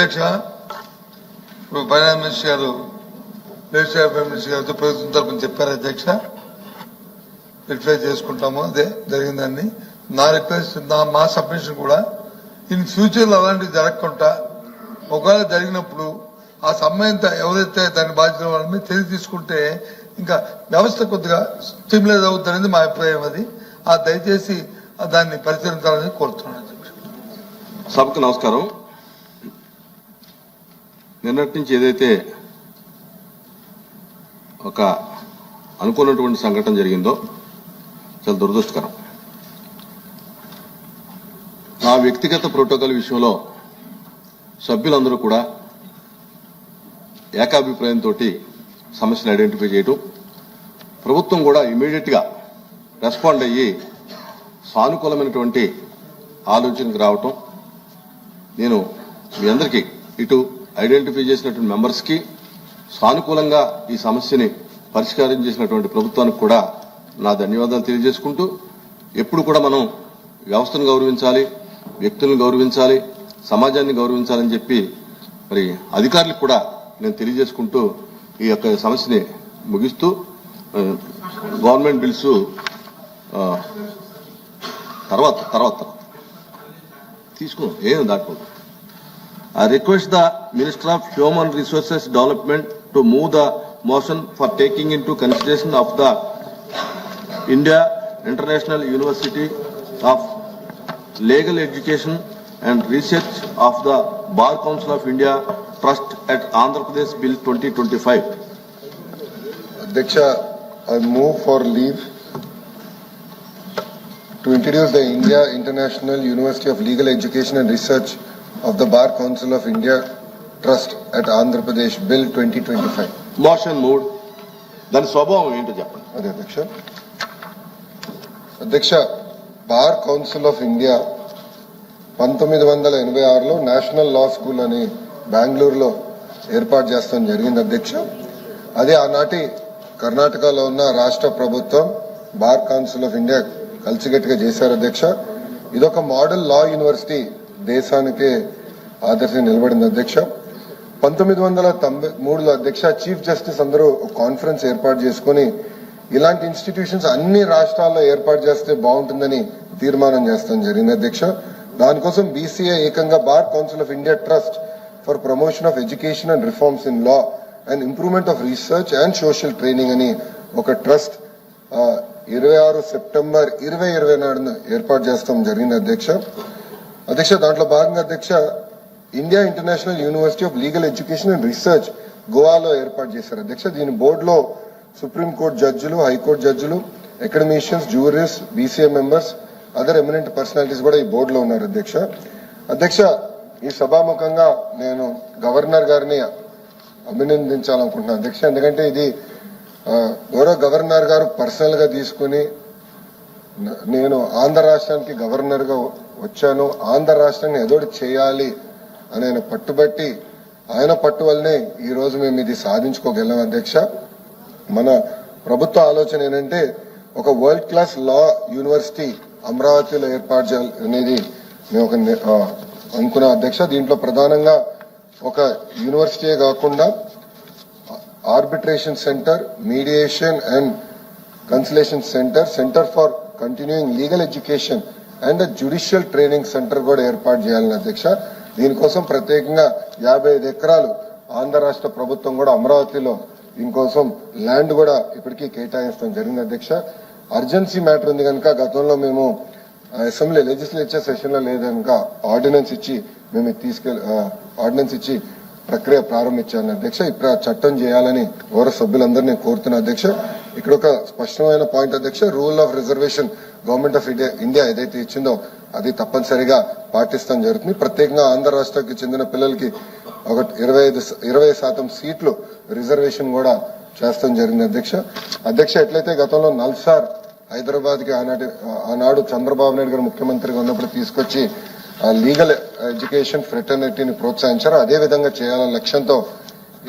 అధ్యక్ష ఇప్పుడు finance minister గారు రిజిస్టర్ అఫైర్ మినిస్టర్ గారితో ప్రభుత్వం తరపున చెప్పారు అధ్యక్ష. వెరిఫై చేసుకుంటాము అదే జరిగిందని నా రిక్వెస్ట్ నా మా సబ్మిషన్ కూడా ఇన్ ఫ్యూచర్లో అలాంటివి జరగకుండా ఒకవేళ జరిగినప్పుడు ఆ సంబంధిత ఎవరైతే దాని బాధ్యత వాళ్ళని తెలియ తీసుకుంటే ఇంకా వ్యవస్థ కొద్దిగా స్టిమ్యులేట్ అవుతుందనేది మా అభిప్రాయం అది. ఆ దయచేసి దాన్ని పరిశీలించాలని కోరుతున్నాను సభకు నమస్కారం. నిన్నటి నుంచి ఏదైతే ఒక అనుకున్నటువంటి సంఘటన జరిగిందో చాలా దురదృష్టకరం. నా వ్యక్తిగత ప్రోటోకాల్ విషయంలో సభ్యులందరూ కూడా ఏకాభిప్రాయంతో సమస్యను ఐడెంటిఫై చేయటం ప్రభుత్వం కూడా ఇమీడియట్గా రెస్పాండ్ అయ్యి సానుకూలమైనటువంటి ఆలోచనకు రావటం నేను మీ అందరికీ ఇటు ఐడెంటిఫై చేసినటువంటి మెంబర్స్కి సానుకూలంగా ఈ సమస్యని పరిష్కారం చేసినటువంటి ప్రభుత్వానికి కూడా నా ధన్యవాదాలు తెలియజేసుకుంటూ ఎప్పుడు కూడా మనం వ్యవస్థను గౌరవించాలి వ్యక్తులను గౌరవించాలి సమాజాన్ని గౌరవించాలని చెప్పి మరి అధికారులకు కూడా నేను తెలియజేసుకుంటూ ఈ యొక్క సమస్యని ముగిస్తూ గవర్నమెంట్ బిల్స్ తర్వాత తర్వాత తర్వాత. తీసుకో ఏం దాటుకోదు I request the Minister of Human Resources Development to move the motion for taking into consideration of the India International University of Legal Education and Research of the Bar Council of India Trust at Andhra Pradesh Bill 2025. Diksha, I move for leave to introduce the India International University of Legal Education and Research of the Bar Council of India Trust at Andhra Pradesh Bill 2025. Motion moved దాని స్వభావం ఏంటో చెప్పండి. అదే అధ్యక్ష. అధ్యక్ష bar council of India పంతొమ్మిది వందల ఎనభై ఆరులో నేషనల్ లా స్కూల్ అని బెంగళూరులో ఏర్పాటు చేస్తాం జరిగింది అధ్యక్ష. అదే ఆనాటి కర్ణాటకలో ఉన్న రాష్ట్ర ప్రభుత్వం బార్ కౌన్సిల్ ఆఫ్ ఇండియా కలిసికట్టుగా చేశారు అధ్యక్ష. ఇదొక మోడల్ లా యూనివర్సిటీ దేశానికే ఆదర్శం నిలబడింది అధ్యక్ష. పంతొమ్మిది వందల తొంభై మూడులో అధ్యక్ష చీఫ్ జస్టిస్ అందరూ కాన్ఫరెన్స్ ఏర్పాటు చేసుకుని ఇలాంటి ఇన్స్టిట్యూషన్స్ అన్ని రాష్ట్రాల్లో ఏర్పాటు చేస్తే బాగుంటుందని తీర్మానం చేస్తాం జరిగింది అధ్యక్ష. దానికోసం బీసీఏ ఏకంగా bar council of India trust for promotion of education and reforms in law and improvement of research and social training అని ఒక ట్రస్ట్ ఇరవై ఆరు సెప్టెంబర్ ఇరవై ఇరవై నాడున ఏర్పాటు చేస్తాం జరిగింది అధ్యక్ష. అధ్యక్ష దాంట్లో భాగంగా అధ్యక్ష India international university of legal education and research గోవాలో ఏర్పాటు చేశారు. అధ్యక్ష దీని బోర్డులో సుప్రీంకోర్టు జడ్జిలు హైకోర్టు జడ్జిలు academicians juries BCA members other eminent personalities కూడా ఈ బోర్డులో ఉన్నారు అధ్యక్ష. అధ్యక్ష ఈ సభాముఖంగా నేను గవర్నర్ గారిని అభినందించాలనుకుంటున్నాను అధ్యక్ష. ఎందుకంటే ఇది గౌరవ గవర్నర్ గారు పర్సనల్గా తీసుకుని నేను ఆంధ్ర రాష్ట్రానికి గవర్నర్గా వచ్చాను. ఆంధ్ర రాష్ట్రాన్ని ఎదోడు చేయాలి అని ఆయన పట్టుబట్టి ఆయన పట్టు వల్లనే ఈ రోజు మేము ఇది సాధించుకోగలం అధ్యక్ష. మన ప్రభుత్వ ఆలోచన ఏంటంటే ఒక వరల్డ్ క్లాస్ లా యూనివర్సిటీ అమరావతిలో ఏర్పాటు చేయాలి అనేది మేము ఒక అనుకున్న అధ్యక్ష. దీంట్లో ప్రధానంగా ఒక యూనివర్సిటీ కాకుండా arbitration centre mediation and conciliation centre centre for continuing legal education and judicial training centre కూడా ఏర్పాటు చేయాలని అధ్యక్ష. దీనికోసం ప్రత్యేకంగా యాభై ఐదు ఎకరాలు ఆంధ్ర రాష్ట్ర ప్రభుత్వం కూడా అమరావతిలో దీనికోసం ల్యాండ్ కూడా ఇప్పటికీ కేటాయించడం జరిగింది అధ్యక్ష. అర్జెన్సీ మ్యాటర్ ఉంది కనుక గతంలో మేము అసెంబ్లీ లెజిస్లేచర్ సెషన్లో లేదనుక ఆర్డినెన్స్ ఇచ్చి మేము తీసుకెళ్ళి ఆర్డినెన్స్ ఇచ్చి ప్రక్రియ ప్రారంభించాను అధ్యక్ష. ఇప్పుడు చట్టం చేయాలని గౌరవ సభ్యులందరినీ కోరుతున్న అధ్యక్ష. ఇక్కడ ఒక స్పష్టమైన పాయింట్ అధ్యక్ష. Rule of reservation government of India India ఏదైతే ఇచ్చిందో అది తప్పనిసరిగా పాటిస్తాం జరుగుతుంది. ప్రత్యేకంగా ఆంధ్ర రాష్ట్రానికి చెందిన పిల్లలకి ఒక ఇరవై ఐదు ఇరవై శాతం సీట్లు రిజర్వేషన్ కూడా చేస్తాం జరిగింది అధ్యక్ష. అధ్యక్ష ఎట్లయితే గతంలో నల్సార్ హైదరాబాద్కి ఆనాటి ఆనాడు చంద్రబాబు నాయుడు గారు ముఖ్యమంత్రిగా ఉన్నప్పుడు తీసుకొచ్చి లీగల్ ఎడ్యుకేషన్ ఫ్రెటర్నిటీని ప్రోత్సహించారు. అదే విధంగా చేయాలనే లక్ష్యంతో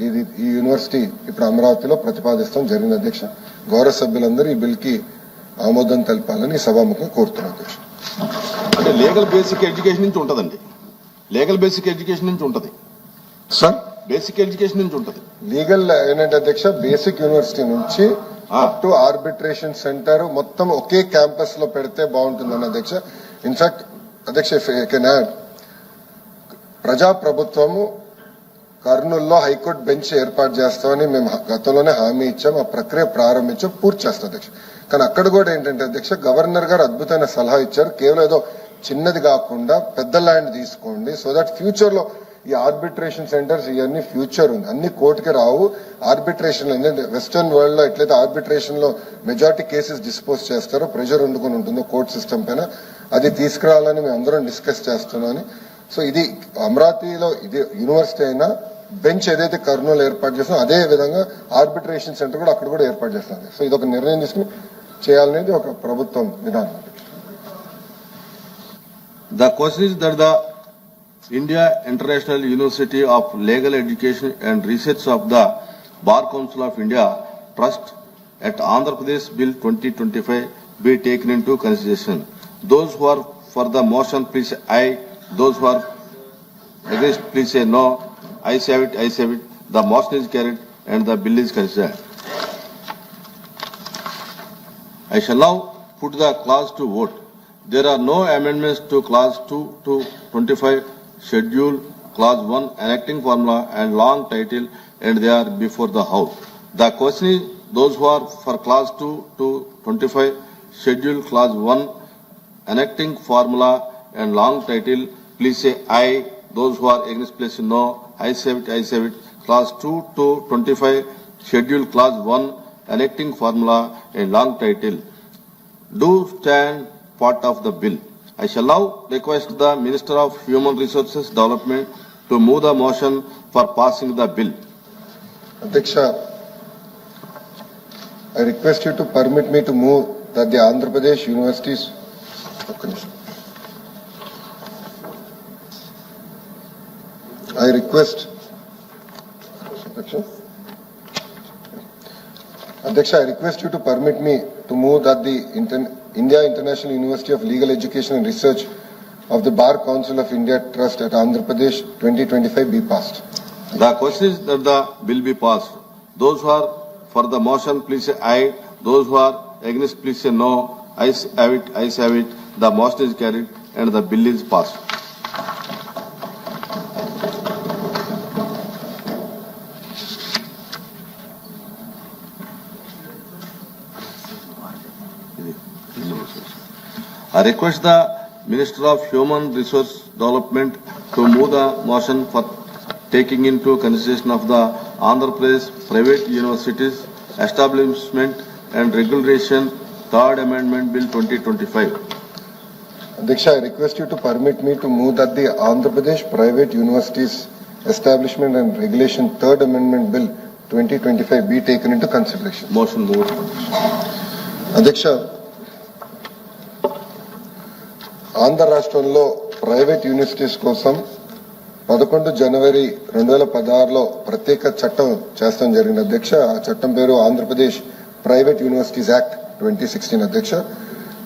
ఇది ఈ యూనివర్సిటీ ఇప్పుడు అమరావతిలో ప్రతిపాదిస్తాం జరిగింది అధ్యక్ష. గౌరవ సభ్యులందరూ ఈ బిల్కి ఆమోదం తెలపాలని సభాముఖం కోరుతున్నాను అంటే లీగల్ బేసిక్ ఎడ్యుకేషన్ నుంచి ఉంటుందండి. లీగల్ బేసిక్ ఎడ్యుకేషన్ నుంచి ఉంటుంది. సార్? బేసిక్ ఎడ్యుకేషన్ నుంచి ఉంటుంది. లీగల్ ఏంటంటే అధ్యక్ష బేసిక్ యూనివర్సిటీ నుంచి టు ఆర్బిట్రేషన్ సెంటర్ మొత్తం ఒకే క్యాంపస్లో పెడితే బాగుంటుందని అధ్యక్ష. ఇన్ఫాక్ట్ అధ్యక్ష కెన్ యాడ్ ప్రజా ప్రభుత్వము కర్నూలులో హైకోర్టు బెంచ్ ఏర్పాటు చేస్తామని మేము గతంలోనే హామీ ఇచ్చాం. ఆ ప్రక్రియ ప్రారంభించాం పూర్తి చేస్తాం అధ్యక్ష. కానీ అక్కడ కూడా ఏంటంటే అధ్యక్ష గవర్నర్ గారు అద్భుతమైన సలహా ఇచ్చారు. కేవలం ఏదో చిన్నది కాకుండా పెద్ద ల్యాండ్ తీసుకోండి. సో దట్ ఫ్యూచర్లో ఈ ఆర్బిట్రేషన్ సెంటర్స్ ఇవన్నీ ఫ్యూచర్ ఉంది. అన్ని కోర్టుకి రావు. ఆర్బిట్రేషన్ వెస్టర్న్ వరల్డ్లో ఎట్లయితే ఆర్బిట్రేషన్లో మెజారిటీ కేసెస్ డిస్పోజ్ చేస్తారో ప్రెషర్ వండుకొని ఉంటుందో కోర్ట్ సిస్టమ్ పైన అది తీసుకురావాలని మేము అందరం డిస్కస్ చేస్తున్నామని. సో ఇది అమరావతిలో ఇది యూనివర్సిటీ అయినా బెంచ్ ఏదైతే కర్నూలు ఏర్పాటు చేసిన అదే విధంగా ఆర్బిట్రేషన్ సెంటర్ కూడా అక్కడ కూడా ఏర్పాటు చేస్తుంది. సో ఇది ఒక నిర్ణయం తీసుకుని చేయాలనేది ఒక ప్రభుత్వం విధానం. The question is that the India international university of legal education and research of the bar council of India trust at Andhra Pradesh bill twenty twenty five be taken into consideration those who are for the motion please aye those who are against please a no I say it, I say it. The motion is carried and the bill is considered. I shall now put the clause to vote. There are no amendments to clause 2 to 25 schedule, clause 1 enacting formula and long title and they are before the house. The question is those who are for clause 2 to 25 schedule, clause 1 enacting formula and long title, please say aye. Those who are against, please no. I save it, I save it. Class 2 to 25, Schedule Class 1, electing formula and long title. Do stand part of the bill. I shall now request the Minister of Human Resources Development to move the motion for passing the bill. Adiksha, I request you to permit me to move that the Andhra Pradesh Universities. Okay. I request, Adyaksha, I request you to permit me to move that the Inter India International University of Legal Education and Research of the Bar Council of India Trust at Andhra Pradesh 2025 be passed. The question is that the bill be passed. Those who are for the motion, please say aye. Those who are against, please say no. I have it, I have it. The motion is carried and the bill is passed. I request the Minister of Human Resource Development to move the motion for taking into consideration of the Andhra Pradesh Private Universities Establishment and Regulation Third Amendment Bill 2025. Diksha, I request you to permit me to move that the Andhra Pradesh Private Universities Establishment and Regulation Third Amendment Bill 2025 be taken into consideration. Motion moved. Adiksha. Andhra రాష్ట్రంలో private universities కోసం పదకొండు జనవరి రెండు వేల పదహారులో ప్రత్యేక చట్టం చేస్తాం జరిగిన అధ్యక్ష ఆ చట్టం పేరు Andhra Pradesh private universities act twenty sixteen అధ్యక్ష.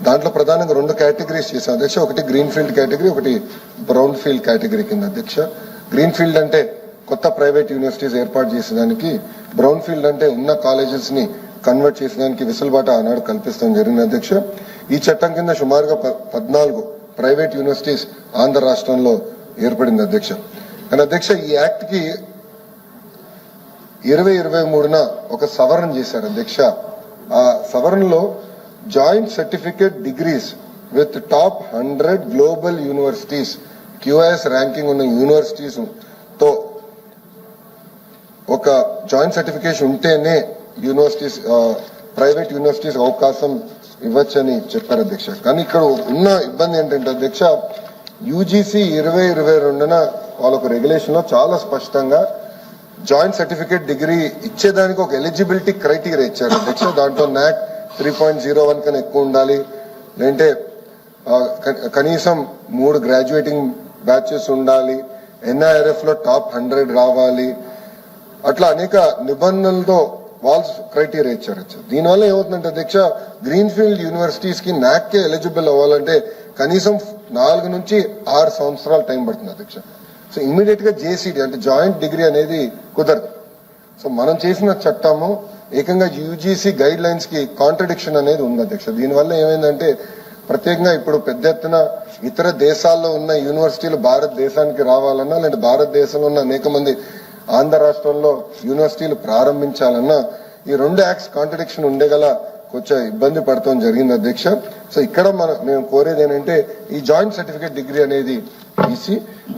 దాంట్లో ప్రధానంగా రెండు కేటగిరీస్ చేశాం. అధ్యక్ష ఒకటి గ్రీన్ ఫీల్డ్ కేటగిరీ ఒకటి బ్రౌన్ ఫీల్డ్ కేటగిరీ కింద అధ్యక్ష. గ్రీన్ ఫీల్డ్ అంటే కొత్త ప్రైవేట్ యూనివర్సిటీస్ ఏర్పాటు చేసేదానికి బ్రౌన్ ఫీల్డ్ అంటే ఉన్న కాలేజెస్ని కన్వర్ట్ చేసేదానికి విసులుబాటు ఆనాడు కల్పిస్తాం జరిగిన అధ్యక్ష. ఈ చట్టం కింద సుమారుగా పద్నాలుగు ప్రైవేట్ యూనివర్సిటీస్ ఆంధ్ర రాష్ట్రంలో ఏర్పడింది అధ్యక్ష. కానీ అధ్యక్ష ఈ యాక్ట్కి ఇరవై ఇరవై మూడున ఒక సవరణ చేశారు అధ్యక్ష. ఆ సవరణలో joint certificate degrees with top hundred global universities QIS ranking ఉన్న యూనివర్సిటీస్తో ఒక జాయింట్ సర్టిఫికేషన్ ఉంటేనే యూనివర్సిటీస్ ప్రైవేట్ యూనివర్సిటీస్ అవకాశం ఇవ్వచ్చని చెప్పారు అధ్యక్ష. కానీ ఇక్కడ ఉన్న ఇబ్బంది ఏంటంటే అధ్యక్ష యూజీసీ ఇరవై ఇరవై రెండున వాళ్ళకు రెగ్యులేషన్లో చాలా స్పష్టంగా జాయింట్ సర్టిఫికేట్ డిగ్రీ ఇచ్చేదానికి ఒక ఎలిజిబిలిటీ క్రైటీరియా ఇచ్చారు అధ్యక్ష. దాంట్లో నాక్ త్రీ పాయింట్ జీరో వన్ కన్నా ఎక్కువ ఉండాలి. లేదంటే కనీసం మూడు గ్రాడ్యుయేటింగ్ బ్యాచెస్ ఉండాలి. ఎన్ఐఆర్ఎఫ్లో టాప్ హండ్రెడ్ రావాలి. అట్లా అనేక నిబంధనలతో వాల్స్ క్రైటీరియా ఇచ్చారు దీనివల్ల ఏమవుతుందంటే అధ్యక్ష గ్రీన్ ఫీల్డ్ యూనివర్సిటీస్కి నాక్కే ఎలిజిబుల్ అవ్వాలంటే కనీసం నాలుగు నుంచి ఆరు సంవత్సరాల టైం పడుతుంది అధ్యక్ష. సో ఇమ్మీడియట్గా జేసీడీ అంటే జాయింట్ డిగ్రీ అనేది కుదరదు. సో మనం చేసిన చట్టము ఏకంగా యూజీసీ గైడ్ లైన్స్కి కాంట్రడిక్షన్ అనేది ఉంది అధ్యక్ష. దీనివల్ల ఏమైందంటే ప్రత్యేకంగా ఇప్పుడు పెద్ద ఎత్తున ఇతర దేశాల్లో ఉన్న యూనివర్సిటీలు భారతదేశానికి రావాలన్నా లేదా భారతదేశంలో ఉన్న అనేక మంది ఆంధ్ర రాష్ట్రంలో యూనివర్సిటీలు ప్రారంభించాలన్నా ఈ రెండు యాక్ట్స్ కాంట్రడిక్షన్ ఉండేగల కొంచెం ఇబ్బంది పడటం జరిగింది అధ్యక్ష. సో ఇక్కడ మనం మేము కోరేది ఏంటంటే ఈ జాయింట్ సర్టిఫికేట్ డిగ్రీ అనేది తీసి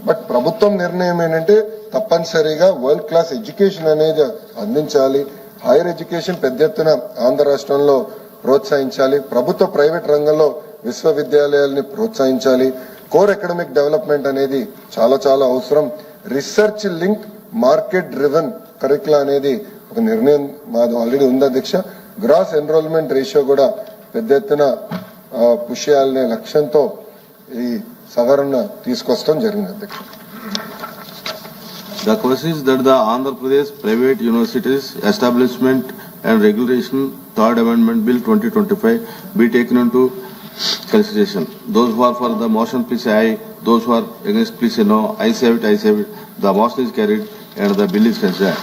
బట్ ప్రభుత్వం నిర్ణయం ఏంటంటే తప్పనిసరిగా వరల్డ్ క్లాస్ ఎడ్యుకేషన్ అనేది అందించాలి. హైయర్ ఎడ్యుకేషన్ పెద్ద ఎత్తున ఆంధ్ర రాష్ట్రంలో ప్రోత్సహించాలి. ప్రభుత్వ ప్రైవేట్ రంగంలో విశ్వవిద్యాలయాల్ని ప్రోత్సహించాలి. కోర్ ఎకడమిక్ డెవలప్మెంట్ అనేది చాలా చాలా అవసరం. Research link market driven curricula అనేది ఒక నిర్ణయం మాది ఆల్రెడీ ఉంది అధ్యక్ష గ్రాస్ ఎన్రోల్మెంట్ రేషియో కూడా పెద్ద ఎత్తున ఆ, పుష్ చేయాలనే లక్ష్యంతో ఈ సవరణ తీసుకొస్తాం జరిగింది అధ్యక్ష The question is that the Andhra Pradesh Private Universities Establishment and Regulation Third Amendment Bill 2025 be taken into consideration. Those who are for the motion, please say aye. Those who are against, please say no. I say it, I say it. The motion is carried and the bill is considered.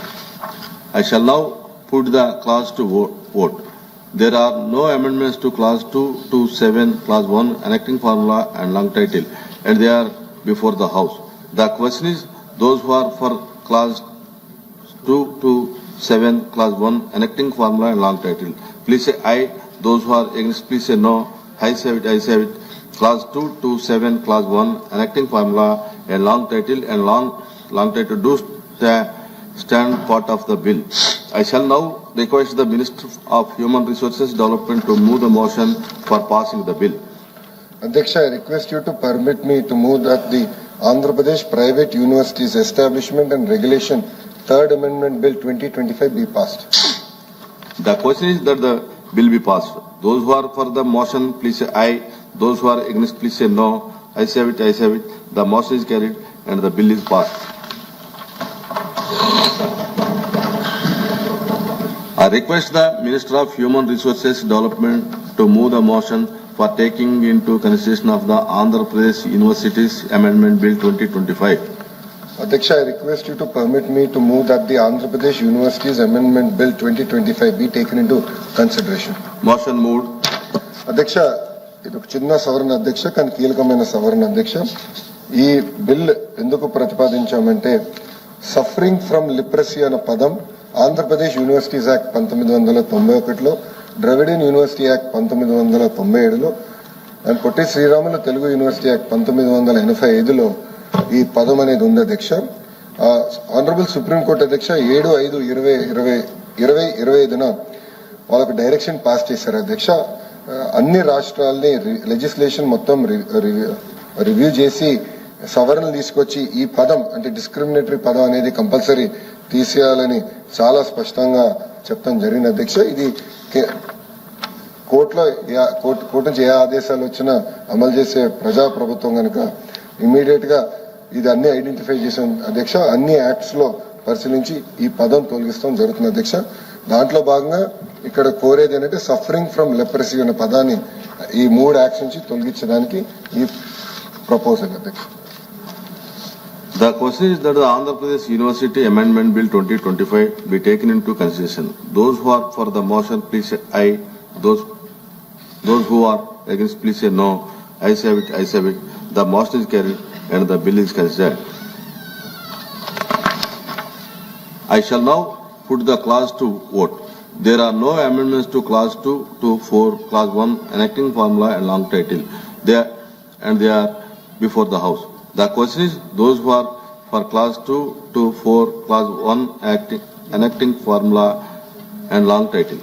I shall now put the clause to vote. There are no amendments to clause 2 to 7, clause 1, enacting formula and long title, and they are before the House. The question is, those who are for clause 2 to 7, clause 1, enacting formula and long title, please say aye. Those who are against, please say no. I say it, I say it. Clause 2 to 7, clause 1, enacting formula and long title and long, long title do sta- stand part of the bill. I shall now request the Minister of Human Resources Development to move the motion for passing the bill. Adyaksha, I request you to permit me to move that the Andhra Pradesh Private Universities Establishment and Regulation Third Amendment Bill 2025 be passed. The question is that the bill be passed. Those who are for the motion, please say aye. Those who are against, please say no. I say it, I say it. The motion is carried and the bill is passed. I request the Minister of Human Resources Development to move the motion for taking into consideration of the Andhra Pradesh Universities Amendment Bill 2025. Adyaksha, I request you to permit me to move that the Andhra Pradesh Universities Amendment Bill 2025 be taken into consideration. Motion moved. అధ్యక్ష ఇది ఒక చిన్న సవరణ అధ్యక్ష కానీ కీలకమైన సవరణ అధ్యక్ష ఈ బిల్ ఎందుకు ప్రతిపాదించామంటే సఫరింగ్ ఫ్రమ్ లిప్రసీ అనే పదం ఆంధ్రప్రదేశ్ యూనివర్సిటీస్ యాక్ట్ పంతొమ్మిది వందల తొంభై ఒకటిలో ద్రవిడియన్ యూనివర్సిటీ యాక్ట్ పంతొమ్మిది వందల తొంభై ఏడులో and Potti Sriramulu Telugu university act పంతొమ్మిది వందల ఎనభై ఐదులో ఈ పదం అనేది ఉంది అధ్యక్ష. ఆనరబుల్ సుప్రీంకోర్టు అధ్యక్ష ఏడు ఐదు ఇరవై ఇరవై ఇరవై ఇరవై ఐదున వాళ్ళకు డైరెక్షన్ పాస్ చేశారు అధ్యక్ష. అన్ని రాష్ట్రాల్ని లెజిస్లేషన్ మొత్తం రివ్యూ చేసి సవరణలు తీసుకొచ్చి ఈ పదం అంటే డిస్క్రిమినేటరీ పదం అనేది కంపల్సరీ తీసేయాలని చాలా స్పష్టంగా చెప్తాం జరిగింది అధ్యక్ష. ఇది కోర్టులో ఏ- కోర్టు కోర్టు నుంచి ఏ ఆదేశాలు వచ్చినా అమలు చేసే ప్రజా ప్రభుత్వం కనుక ఇమీడియట్గా ఇది అన్ని ఐడెంటిఫై చేసిన అధ్యక్ష. అన్ని యాక్ట్స్లో పరిశీలించి ఈ పదం తొలగిస్తాం జరుగుతుంది అధ్యక్ష. దాంట్లో భాగంగా ఇక్కడ కోరేది ఏంటంటే సఫరింగ్ ఫ్రమ్ లెపరసీ అనే పదాన్ని ఈ మూడు యాక్ట్స్ నుంచి తొలగించడానికి ఈ ప్రపోజల్ అధ్యక్ష. The question is that Andhra Pradesh university amendment bill twenty twenty five be taken into consideration those who are for the motion please aye those those who are against please a no aye save it aye save it the motion is carry and the bill is considered. I shall now put the clause to vote. There are no amendments to clause 2 to 4, clause 1, enacting formula and long title. They are, and they are before the House. The question is, those who are for clause 2 to 4, clause 1, acting, enacting formula and long title.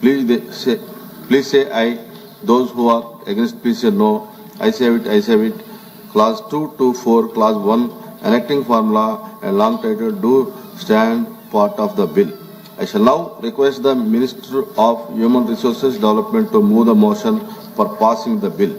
Please they say, please say aye. Those who are against, please say no. I say it, I say it. Clause 2 to 4, Clause 1, enacting formula and long title do stand part of the bill. I shall now request the Minister of Human Resources Development to move the motion for passing the bill.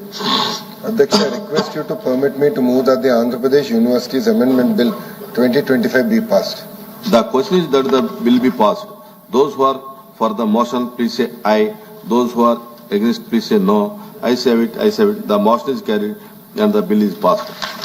Adhyaksha, I request you to permit me to move that the Andhra Pradesh Universities Amendment Bill 2025 be passed. The question is that the bill be passed. Those who are for the motion, please say aye. Those who are against, please say no. I say it, I say it. The motion is carried and the bill is passed.